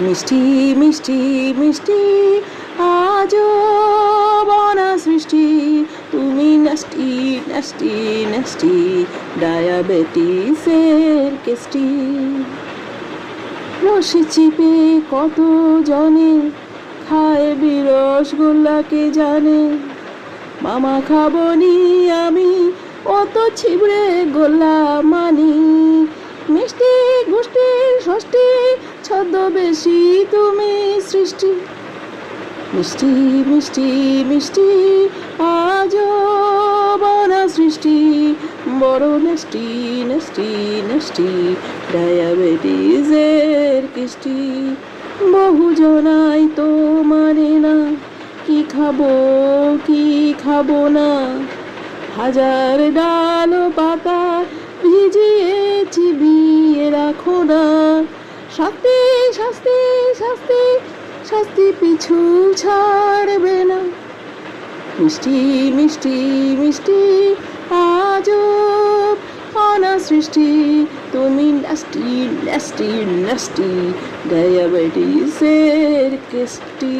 মিষ্টি মিষ্টি মিষ্টি আজ বনা সৃষ্টি। তুমি নাস্টি নাস্টি নাস্টি ডায়াবেটিসের কেষ্টি। রসে চিপে কত জনে খায় বিরস গোল্লাকে জানে? মামা খাবনি আমি, অত ছিবড়ে গোল্লা মানি। মিষ্টি গুষ্টি ষষ্ঠী ছদ্মবেশী তুমি সৃষ্টি। মিষ্টি মিষ্টি মিষ্টি আজ বনা সৃষ্টি। বড় নেষ্টি নেষ্টি নেষ্টি, ডায়াবেটিসের কৃষ্টি বহু জনাই তো মানে না, কি খাব কি খাব না। হাজার ডাল পাতা ভিজিয়ে চিবিয়ে রাখো না। শাস্তি শাস্তি শাস্তি শাস্তি পিছু ছাড়বে না। মিষ্টি মিষ্টি মিষ্টি আজ অনা সৃষ্টি। তুমি নাস্টি নাস্টি নাস্টি ডায়াবেটিসের কেষ্টি।